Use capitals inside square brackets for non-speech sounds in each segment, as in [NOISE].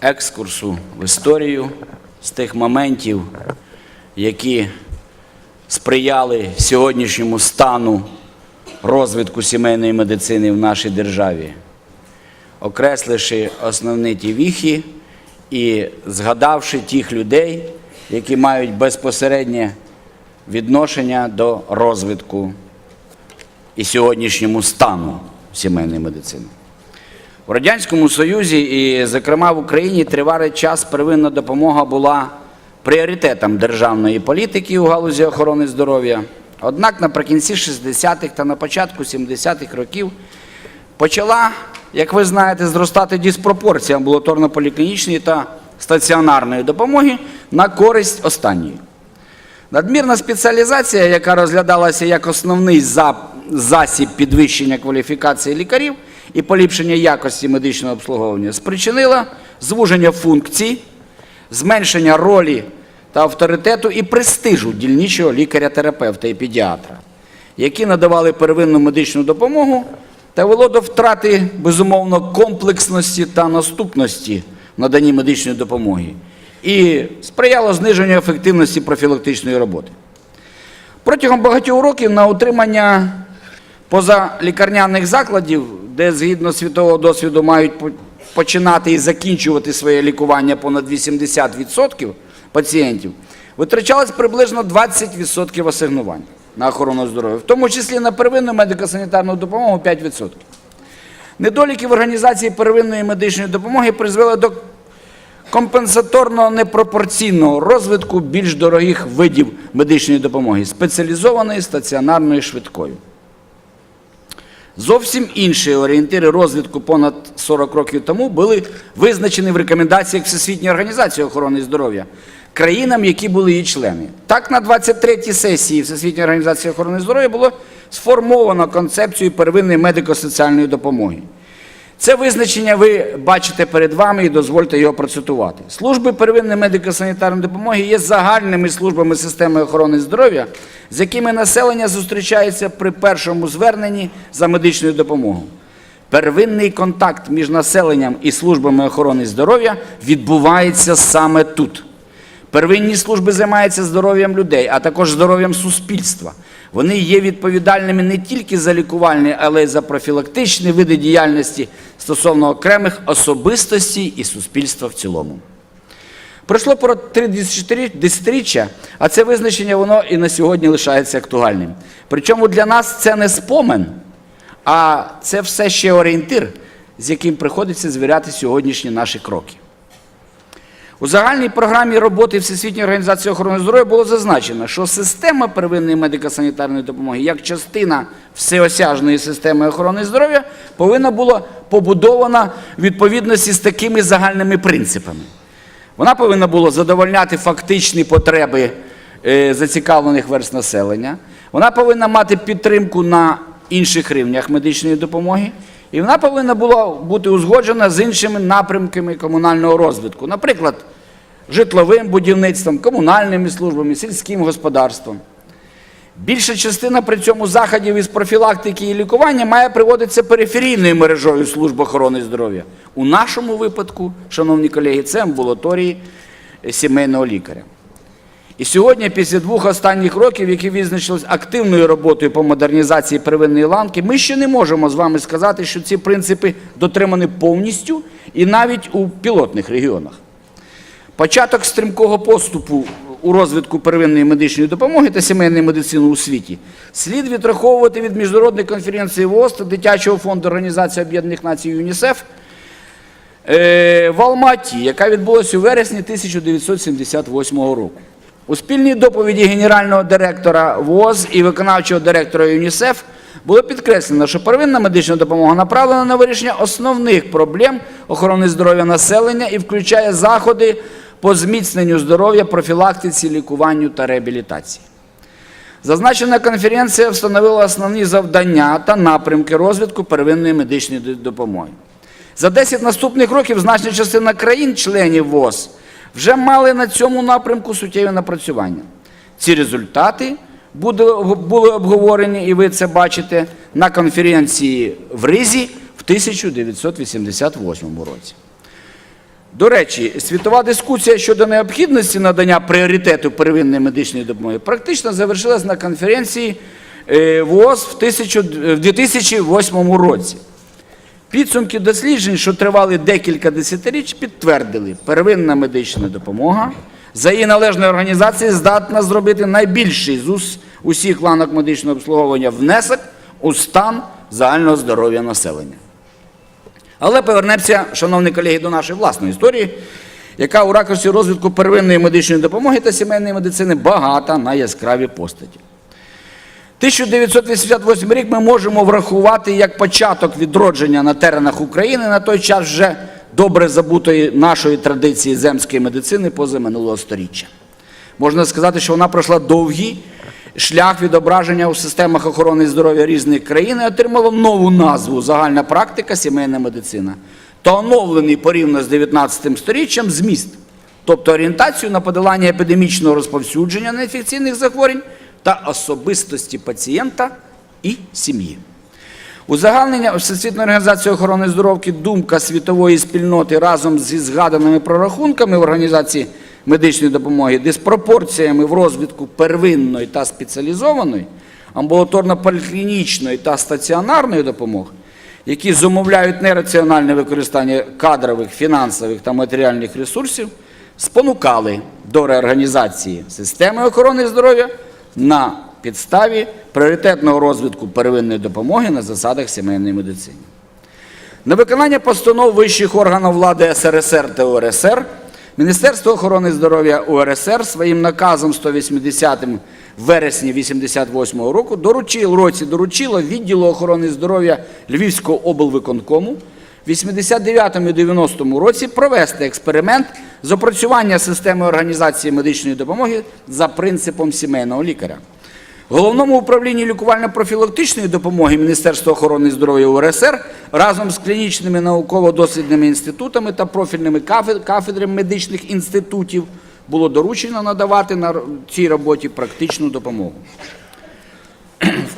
екскурсу в історію з тих моментів, які сприяли сьогоднішньому стану розвитку сімейної медицини в нашій державі, окресливши основні ті віхи і згадавши тих людей, які мають безпосереднє відношення до розвитку і сьогоднішньому стану сімейної медицини. У Радянському Союзі і, зокрема, в Україні тривалий час первинна допомога була пріоритетом державної політики у галузі охорони здоров'я. Однак наприкінці 60-х та на початку 70-х років почала, як ви знаєте, зростати диспропорція амбулаторно-поліклінічної та стаціонарної допомоги на користь останньої. Надмірна спеціалізація, яка розглядалася як основний засіб підвищення кваліфікації лікарів і поліпшення якості медичного обслуговування, спричинила звуження функцій, зменшення ролі та авторитету і престижу дільничого лікаря-терапевта і педіатра, які надавали первинну медичну допомогу та вело до втрати, безумовно, комплексності та наступності наданні медичної допомоги і сприяло зниженню ефективності профілактичної роботи. Протягом багатьох років на утримання позалікарняних закладів, де згідно світового досвіду мають починати і закінчувати своє лікування понад 80% пацієнтів, витрачалось приблизно 20% асигнувань на охорону здоров'я, в тому числі на первинну медико-санітарну допомогу 5%. Недоліки в організації первинної медичної допомоги призвели до компенсаторно непропорційного розвитку більш дорогих видів медичної допомоги, спеціалізованої, стаціонарної, швидкої. Зовсім інші орієнтири розвитку понад 40 років тому були визначені в рекомендаціях Всесвітньої організації охорони здоров'я країнам, які були її члени. Так, на 23-й сесії Всесвітньої організації охорони здоров'я було сформовано концепцію первинної медико-соціальної допомоги. Це визначення ви бачите перед вами і дозвольте його процитувати. Служби первинної медико-санітарної допомоги є загальними службами системи охорони здоров'я, з якими населення зустрічається при першому зверненні за медичною допомогою. Первинний контакт між населенням і службами охорони здоров'я відбувається саме тут. Первинні служби займаються здоров'ям людей, а також здоров'ям суспільства. Вони є відповідальними не тільки за лікувальні, але й за профілактичні види діяльності стосовно окремих особистостей і суспільства в цілому. Пройшло понад три десятирі- десятиріччя, а це визначення воно і на сьогодні лишається актуальним. Причому для нас це не спомин, а це все ще орієнтир, з яким приходиться звіряти сьогоднішні наші кроки. У загальній програмі роботи Всесвітньої організації охорони здоров'я було зазначено, що система первинної медико-санітарної допомоги як частина всеосяжної системи охорони здоров'я повинна була побудована в відповідності з такими загальними принципами. Вона повинна була задовольняти фактичні потреби е, зацікавлених верст населення. Вона повинна мати підтримку на інших рівнях медичної допомоги. І вона повинна була бути узгоджена з іншими напрямками комунального розвитку, наприклад, житловим будівництвом, комунальними службами, сільським господарством. Більша частина при цьому заходів із профілактики і лікування має приводитися периферійною мережою служб охорони здоров'я. У нашому випадку, шановні колеги, це амбулаторії сімейного лікаря. І сьогодні, після двох останніх років, які визначились активною роботою по модернізації первинної ланки, ми ще не можемо з вами сказати, що ці принципи дотримані повністю і навіть у пілотних регіонах. Початок стрімкого поступу у розвитку первинної медичної допомоги та сімейної медицини у світі слід відраховувати від міжнародної конференції ВОЗ та Дитячого фонду Організації Об'єднаних Націй ЮНІСЕФ е, в Алматі, яка відбулася у вересні 1978 року. У спільній доповіді генерального директора ВОЗ і виконавчого директора ЮНІСЕФ було підкреслено, що первинна медична допомога направлена на вирішення основних проблем охорони здоров'я населення і включає заходи по зміцненню здоров'я, профілактиці, лікуванню та реабілітації. Зазначена конференція встановила основні завдання та напрямки розвитку первинної медичної допомоги. За 10 наступних років значна частина країн-членів ВОЗ вже мали на цьому напрямку суттєві напрацювання. Ці результати були, обговорені, і ви це бачите, на конференції в Ризі в 1988 році. До речі, світова дискусія щодо необхідності надання пріоритету первинної медичної допомоги практично завершилась на конференції е, ВООЗ в 2008 році. Підсумки досліджень, що тривали декілька десятиріч, підтвердили, первинна медична допомога за її належної організації здатна зробити найбільший з усіх ланок медичного обслуговування внесок у стан загального здоров'я населення. Але повернемося, шановні колеги, до нашої власної історії, яка у ракурсі розвитку первинної медичної допомоги та сімейної медицини багата на яскраві постаті. 1988 рік ми можемо врахувати як початок відродження на теренах України на той час вже добре забутої нашої традиції земської медицини позаминулого сторіччя. Можна сказати, що вона пройшла довгий шлях відображення у системах охорони здоров'я різних країн і отримала нову назву загальна практика сімейна медицина та оновлений порівняно з 19 сторіччям зміст, тобто орієнтацію на подолання епідемічного розповсюдження неінфекційних захворювань та особистості пацієнта і сім'ї. Узагальнення Всесвітньої організації охорони здоров'я думка світової спільноти разом зі згаданими прорахунками в організації медичної допомоги, диспропорціями в розвитку первинної та спеціалізованої, амбулаторно-поліклінічної та стаціонарної допомоги, які зумовляють нераціональне використання кадрових, фінансових та матеріальних ресурсів, спонукали до реорганізації системи охорони здоров'я на підставі пріоритетного розвитку первинної допомоги на засадах сімейної медицини. На виконання постанов вищих органів влади СРСР та УРСР Міністерство охорони здоров'я УРСР своїм наказом 180 вересня 1988 року доручило, році доручило відділу охорони здоров'я Львівського облвиконкому в 89-90 році провести експеримент з опрацювання системи організації медичної допомоги за принципом сімейного лікаря. Головному управлінні лікувально-профілактичної допомоги Міністерства охорони здоров'я УРСР разом з клінічними науково-дослідними інститутами та профільними кафед- кафедрами медичних інститутів було доручено надавати на цій роботі практичну допомогу.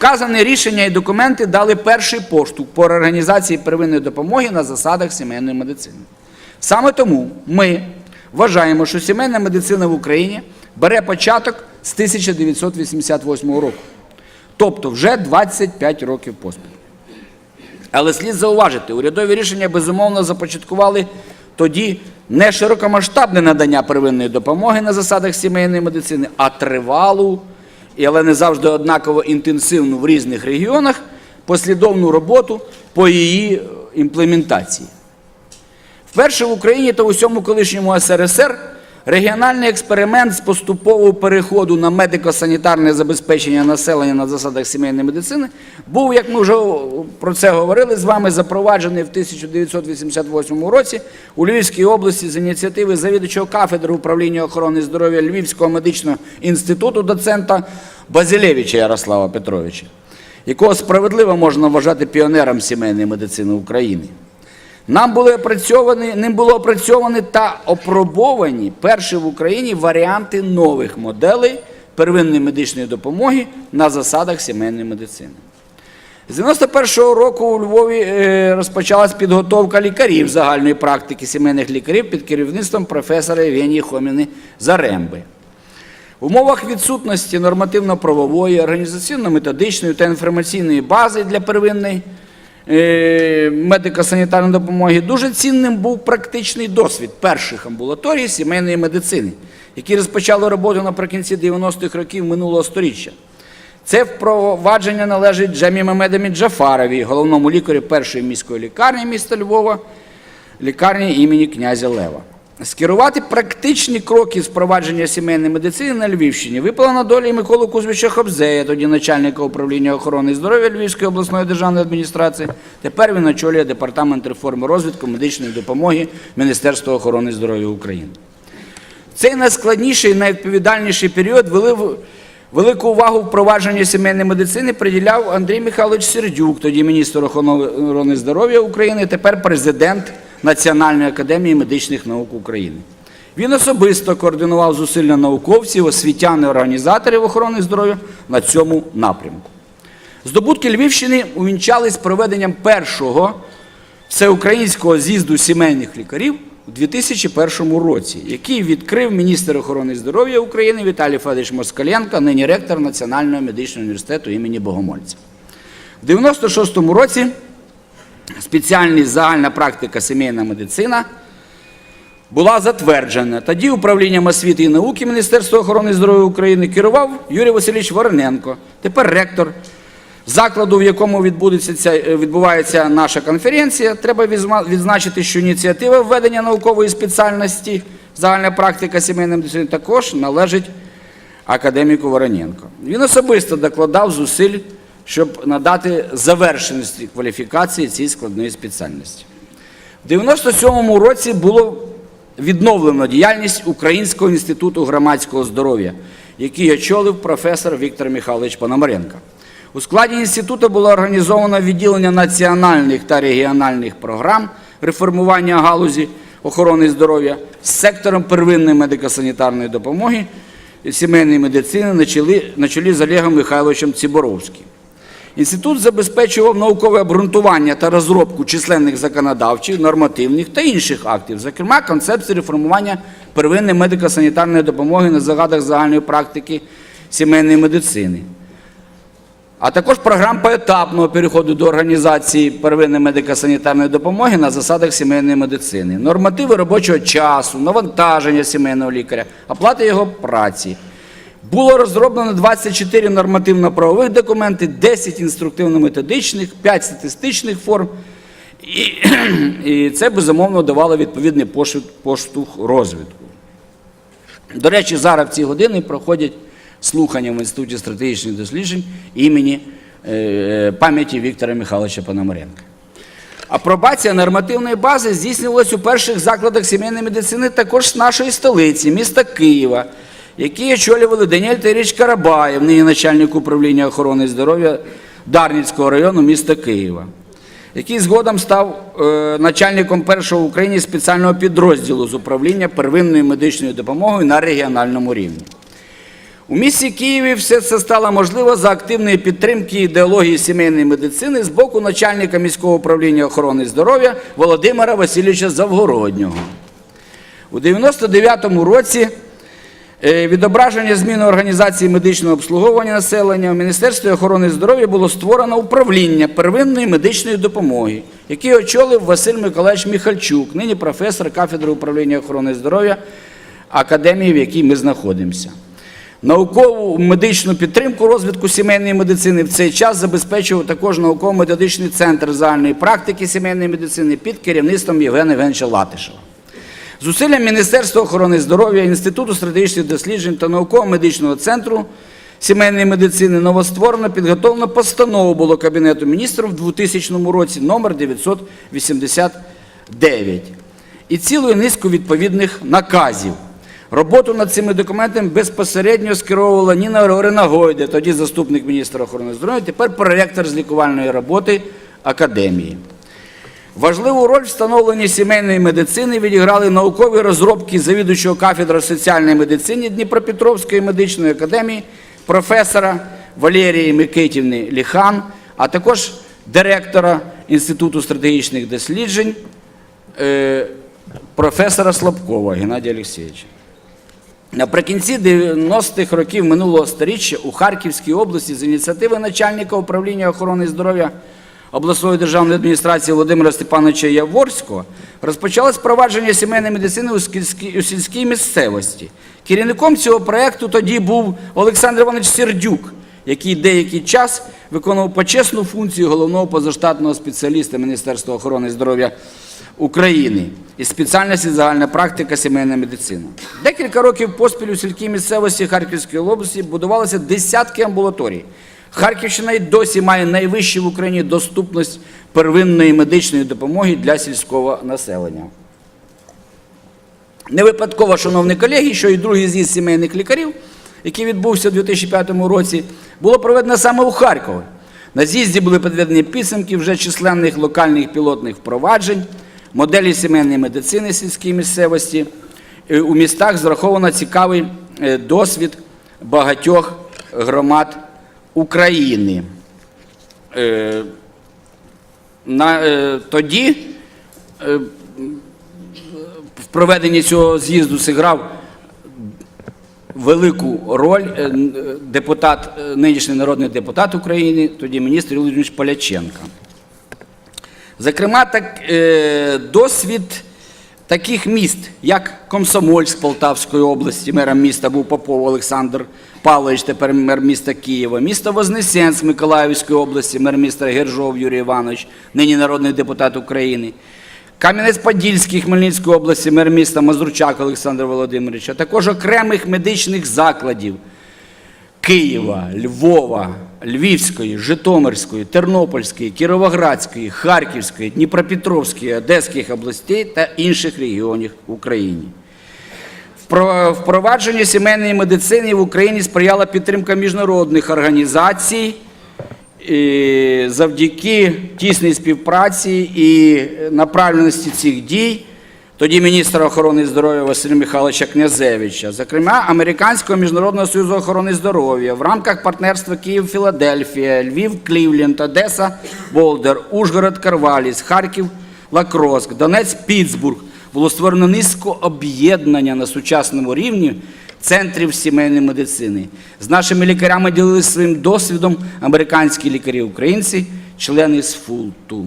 Вказані рішення і документи дали перший поштовх по реорганізації первинної допомоги на засадах сімейної медицини. Саме тому ми вважаємо, що сімейна медицина в Україні бере початок з 1988 року, тобто вже 25 років поспіль. Але слід зауважити, урядові рішення безумовно започаткували тоді не широкомасштабне надання первинної допомоги на засадах сімейної медицини, а тривалу, і, але не завжди однаково інтенсивну в різних регіонах послідовну роботу по її е, імплементації. Вперше в Україні та усьому колишньому СРСР регіональний експеримент з поступового переходу на медико-санітарне забезпечення населення на засадах сімейної медицини був, як ми вже про це говорили з вами, запроваджений в 1988 році у Львівській області з ініціативи завідувачого кафедри управління охорони здоров'я Львівського медичного інституту доцента Базилевича Ярослава Петровича, якого справедливо можна вважати піонером сімейної медицини України. Нам були опрацьовані, ним було опрацьовані та опробовані перші в Україні варіанти нових моделей первинної медичної допомоги на засадах сімейної медицини. З 91-го року у Львові е, розпочалась підготовка лікарів загальної практики сімейних лікарів під керівництвом професора Євгенії Хоміни Заремби. В умовах відсутності нормативно-правової, організаційно-методичної та інформаційної бази для первинної медико-санітарної допомоги дуже цінним був практичний досвід перших амбулаторій сімейної медицини, які розпочали роботу наприкінці 90-х років минулого століття. Це впровадження належить Джемі Мамедамі Джафарові, головному лікарю першої міської лікарні міста Львова, лікарні імені князя Лева. Скерувати практичні кроки впровадження сімейної медицини на Львівщині випала на долі Миколи Кузьмича Хобзея, тоді начальника управління охорони здоров'я Львівської обласної державної адміністрації. Тепер він очолює департамент реформи розвитку медичної допомоги Міністерства охорони здоров'я України. Цей найскладніший і найвідповідальніший період вели велику увагу впровадженню сімейної медицини приділяв Андрій Михайлович Сердюк, тоді міністр охорони здоров'я України, тепер президент Національної академії медичних наук України. Він особисто координував зусилля науковців, освітян і організаторів охорони здоров'я на цьому напрямку. Здобутки Львівщини увінчались проведенням першого всеукраїнського з'їзду сімейних лікарів у 2001 році, який відкрив міністр охорони здоров'я України Віталій Федорович Москаленко, нині ректор Національного медичного університету імені Богомольця. В 96-му році спеціальність загальна практика сімейна медицина була затверджена. Тоді управлінням освіти і науки Міністерства охорони здоров'я України керував Юрій Васильович Вороненко, тепер ректор закладу, в якому відбудеться е, відбувається наша конференція. Треба відзначити, що ініціатива введення наукової спеціальності загальна практика сімейної медицини також належить академіку Вороненко. Він особисто докладав зусиль, щоб надати завершеності кваліфікації цій складної спеціальності. В 97-му році було відновлено діяльність Українського інституту громадського здоров'я, який очолив професор Віктор Михайлович Пономаренко. У складі інституту було організовано відділення національних та регіональних програм реформування галузі охорони здоров'я з сектором первинної медико-санітарної допомоги сімейної медицини на чолі, на чолі з Олегом Михайловичем Ціборовським. Інститут забезпечував наукове обґрунтування та розробку численних законодавчих, нормативних та інших актів, зокрема концепції реформування первинної медико-санітарної допомоги на загадах загальної практики сімейної медицини, а також програм поетапного переходу до організації первинної медико-санітарної допомоги на засадах сімейної медицини, нормативи робочого часу, навантаження сімейного лікаря, оплати його праці. Було розроблено 24 нормативно-правових документи, 10 інструктивно-методичних, 5 статистичних форм. І, [CLEARS THROAT] і це безумовно давало відповідний поштовх, розвитку. До речі, зараз в ці години проходять слухання в Інституті стратегічних досліджень імені е, пам'яті Віктора Михайловича Пономаренка. Апробація нормативної бази здійснювалась у перших закладах сімейної медицини також з нашої столиці, міста Києва, які очолювали Даніель Таріч Карабаєв, нині начальник управління охорони здоров'я Дарницького району міста Києва, який згодом став е, начальником першого в Україні спеціального підрозділу з управління первинною медичною допомогою на регіональному рівні. У місті Києві все це стало можливо за активної підтримки ідеології сімейної медицини з боку начальника міського управління охорони здоров'я Володимира Васильовича Завгороднього. У 99-му році відображення зміни організації медичного обслуговування населення в Міністерстві охорони здоров'я було створено управління первинної медичної допомоги, яке очолив Василь Миколаївич Міхальчук, нині професор кафедри управління охорони здоров'я академії, в якій ми знаходимося. Наукову медичну підтримку розвитку сімейної медицини в цей час забезпечував також науково-методичний центр загальної практики сімейної медицини під керівництвом Євгена Євгеновича Латишева. Зусиллям Міністерства охорони здоров'я, Інституту стратегічних досліджень та науково-медичного центру сімейної медицини новостворено підготовлено постанову було Кабінету міністрів в 2000 році номер 989 і цілу низку відповідних наказів. Роботу над цими документами безпосередньо скеровувала Ніна Григорівна Гойде, тоді заступник міністра охорони здоров'я, тепер проректор з лікувальної роботи академії. Важливу роль в встановленні сімейної медицини відіграли наукові розробки завідуючого кафедри соціальної медицини Дніпропетровської медичної академії професора Валерії Микитівни Ліхан, а також директора Інституту стратегічних досліджень е, професора Слабкова Геннадія Олексійовича. Наприкінці 90-х років минулого століття у Харківській області з ініціативи начальника управління охорони здоров'я обласної державної адміністрації Володимира Степановича Яворського розпочалось впровадження сімейної медицини у сільській, у сільській місцевості. Керівником цього проєкту тоді був Олександр Іванович Сердюк, який деякий час виконував почесну функцію головного позаштатного спеціаліста Міністерства охорони здоров'я України із спеціальності загальна практика сімейна медицина. Декілька років поспіль у сільській місцевості Харківської області будувалися десятки амбулаторій. Харківщина й досі має найвищу в Україні доступність первинної медичної допомоги для сільського населення. Не випадково, шановні колеги, що і другий з'їзд сімейних лікарів, який відбувся у 2005 році, було проведено саме у Харкові. На з'їзді були підведені підсумки вже численних локальних пілотних впроваджень, моделі сімейної медицини сільській місцевості. Е, У містах зраховано цікавий е, досвід багатьох громад України. Е, на, е, тоді е, проведенні цього з'їзду зіграв велику роль е, е, депутат, е, нинішній народний депутат України, тоді міністр Володимирович Поляченко. Зокрема, так, е, досвід таких міст, як Комсомольськ Полтавської області, мером міста був Попов Олександр Павлович, тепер мер міста Києва, місто Вознесенськ Миколаївської області, мер міста Гержов Юрій Іванович, нині народний депутат України. Кам'янець-Подільський Хмельницької області, мер міста Мазурчак Олександр Володимирович, а також окремих медичних закладів Києва, Львова, Львівської, Житомирської, Тернопільської, Кіровоградської, Харківської, Дніпропетровської, Одеських областей та інших регіонів. Впро- Впровадженню сімейної медицини в Україні сприяла підтримка міжнародних організацій і завдяки тісній співпраці і направленості цих дій. Тоді міністра охорони здоров'я Василя Михайловича Князевича, зокрема Американського міжнародного союзу охорони здоров'я в рамках партнерства Київ-Філадельфія, Львів-Клівленд, Одеса, Болдер, Ужгород, Карваліс, Харків, Лакроск, Донець, Пітсбург було створено низку об'єднання на сучасному рівні центрів сімейної медицини. З нашими лікарями ділилися своїм досвідом американські лікарі українці, члени СФУЛТу.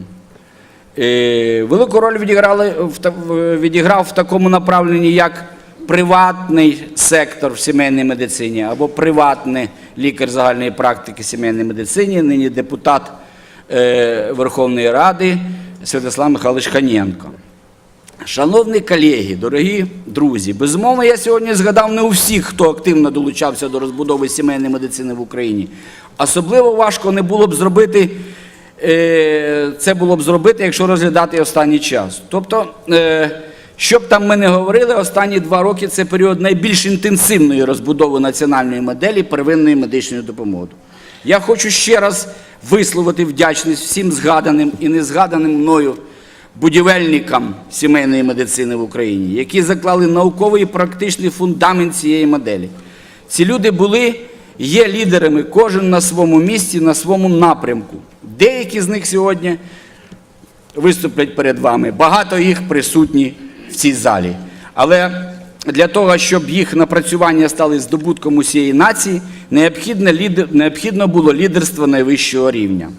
Е, Велику роль відіграли відіграв в такому направленні, як приватний сектор в сімейній медицині або приватний лікар загальної практики сімейної медицині, нині депутат е, Верховної Ради Святослав Михайлович Ханєнко. Шановні колеги, дорогі друзі, безумовно, я сьогодні згадав не у всіх, хто активно долучався до розбудови сімейної медицини в Україні. Особливо важко не було б зробити е, це було б зробити, якщо розглядати останній час. Тобто, е, що б там ми не говорили, останні два роки це період найбільш інтенсивної розбудови національної моделі первинної медичної допомоги. Я хочу ще раз висловити вдячність всім згаданим і незгаданим мною будівельникам сімейної медицини в Україні, які заклали науковий і практичний фундамент цієї моделі. Ці люди були, є лідерами, кожен на своєму місці, на своєму напрямку. Деякі з них сьогодні виступлять перед вами. Багато їх присутні в цій залі. Але для того, щоб їх напрацювання стали здобутком усієї нації, необхідно, було лідерство найвищого рівня.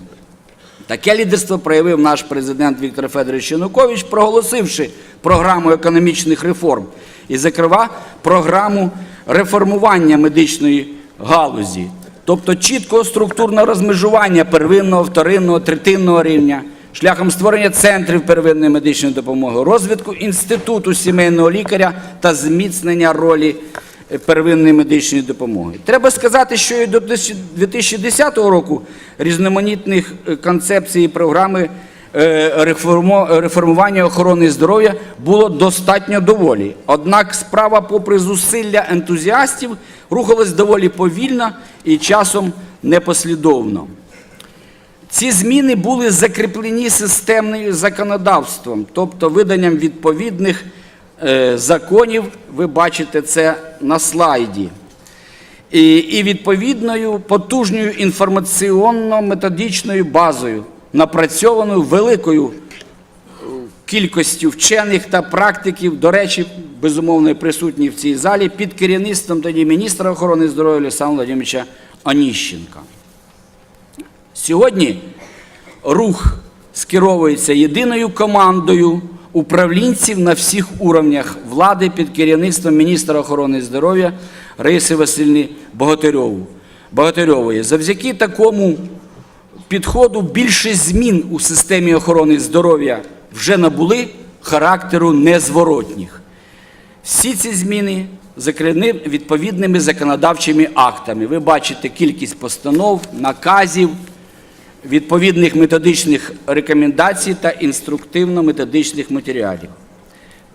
Таке лідерство проявив наш президент Віктор Федорович Янукович, проголосивши програму економічних реформ і, зокрема, програму реформування медичної галузі, тобто чіткого структурного розмежування первинного, вторинного, третинного рівня, шляхом створення центрів первинної медичної допомоги, розвитку інституту сімейного лікаря та зміцнення ролі первинної медичної допомоги. Треба сказати, що і до 2010 року різноманітних е, концепцій і програми е, реформування охорони здоров'я було достатньо доволі. Однак справа, попри зусилля ентузіастів, рухалась доволі повільно і часом непослідовно. Ці зміни були закріплені системним законодавством, тобто виданням відповідних е, законів, ви бачите це на слайді, і, і відповідною потужною інформаційно-методичною базою, напрацьованою великою е, кількістю вчених та практиків, до речі, безумовно, присутні в цій залі, під керівництвом тоді міністра охорони здоров'я Олександра Владимировича Оніщенка. Сьогодні рух скеровується єдиною командою управлінців на всіх уровнях влади під керівництвом міністра охорони здоров'я Раїси Богатирьову- Богатирьової. Завдяки такому підходу більшість змін у системі охорони здоров'я вже набули характеру незворотніх. Всі ці зміни закріплені відповідними законодавчими актами. Ви бачите кількість постанов, наказів, відповідних методичних рекомендацій та інструктивно-методичних матеріалів.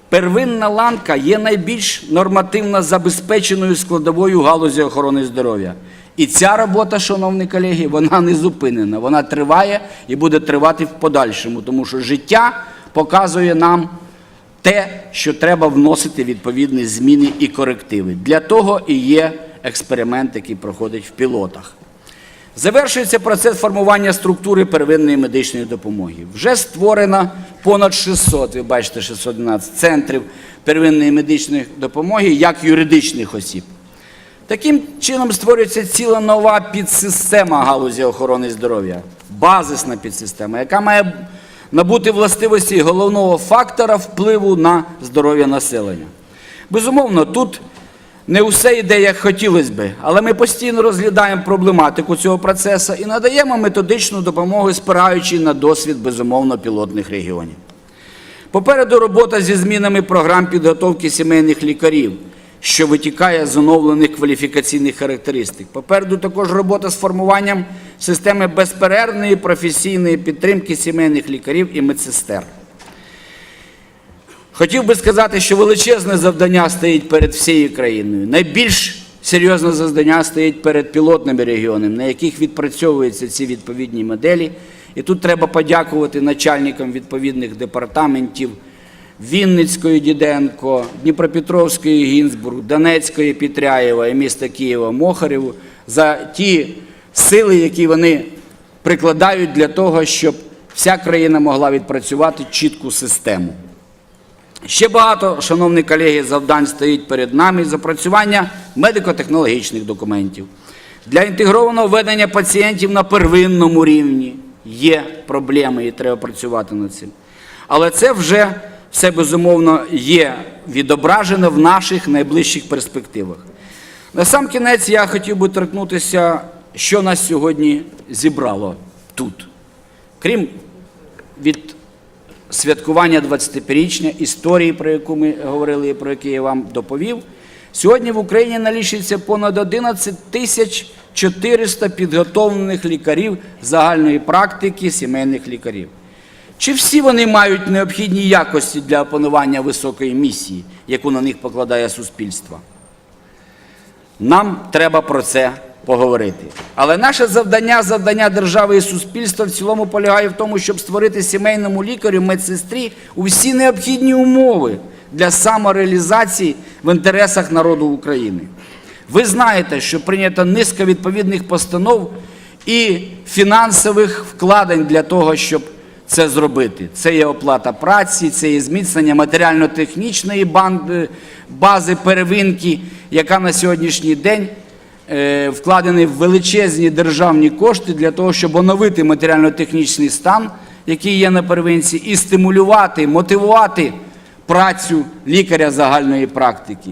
Первинна ланка є найбільш нормативно забезпеченою складовою галузі охорони здоров'я. І ця робота, шановні колеги, вона не зупинена. Вона триває і буде тривати в подальшому, тому що життя показує нам те, що треба вносити відповідні зміни і корективи. Для того і є експеримент, який проходить в пілотах. Завершується процес формування структури первинної медичної допомоги. Вже створено понад 600, ви бачите, 612 центрів первинної медичної допомоги як юридичних осіб. Таким чином створюється ціла нова підсистема галузі охорони здоров'я, базисна підсистема, яка має набути властивості головного фактора впливу на здоров'я населення. Безумовно, тут не усе йде, як хотілося би, але ми постійно розглядаємо проблематику цього процесу і надаємо методичну допомогу, спираючи на досвід безумовно пілотних регіонів. Попереду робота зі змінами програм підготовки сімейних лікарів, що витікає з оновлених кваліфікаційних характеристик. Попереду також робота з формуванням системи безперервної професійної підтримки сімейних лікарів і медсестер. Хотів би сказати, що величезне завдання стоїть перед всією країною. Найбільш серйозне завдання стоїть перед пілотними регіонами, на яких відпрацьовуються ці відповідні моделі. І тут треба подякувати начальникам відповідних департаментів Вінницької Діденко, Дніпропетровської Гінзбург, Донецької Петряєва і міста Києва Мохареву за ті сили, які вони прикладають для того, щоб вся країна могла відпрацювати чітку систему. Ще багато, шановні колеги, завдань стоїть перед нами запрацювання медико-технологічних документів. Для інтегрованого ведення пацієнтів на первинному рівні є проблеми і треба працювати над цим. Але це вже все безумовно є відображено в наших найближчих перспективах. На сам кінець я хотів би торкнутися, що нас сьогодні зібрало тут. Крім від святкування 25-річня історії, про яку ми говорили, і про яку я вам доповів. Сьогодні в Україні налічується понад 11 тисяч 400 підготовлених лікарів загальної практики сімейних лікарів. Чи всі вони мають необхідні якості для опанування високої місії, яку на них покладає суспільство? Нам треба про це поговорити. Але наше завдання, завдання держави і суспільства в цілому полягає в тому, щоб створити сімейному лікарю, медсестрі усі необхідні умови для самореалізації в інтересах народу України. Ви знаєте, що прийнята низка відповідних постанов і фінансових вкладень для того, щоб це зробити. Це є оплата праці, це є зміцнення матеріально-технічної бази первинки, яка на сьогоднішній день вкладені в величезні державні кошти для того, щоб оновити матеріально-технічний стан, який є на первинці, і стимулювати, мотивувати працю лікаря загальної практики.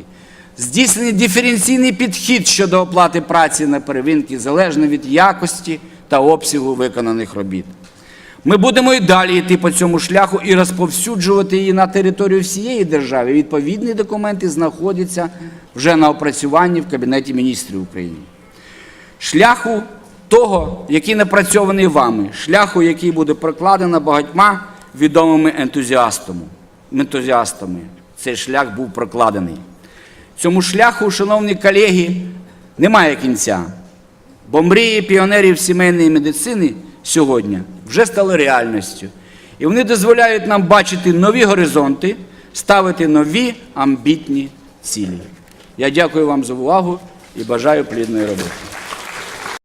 Здійснений диференційний підхід щодо оплати праці на первинці, залежно від якості та обсягу виконаних робіт. Ми будемо і далі йти по цьому шляху і розповсюджувати її на територію всієї держави. Відповідні документи знаходяться вже на опрацюванні в Кабінеті міністрів України. Шляху того, який напрацьований вами, шляху, який буде прокладено багатьма відомими ентузіастами. ентузіастами. Цей шлях був прокладений. Цьому шляху, шановні колеги, немає кінця. Бо мрії піонерів сімейної медицини сьогодні вже стали реальністю. І вони дозволяють нам бачити нові горизонти, ставити нові амбітні цілі. Я дякую вам за увагу і бажаю плідної роботи.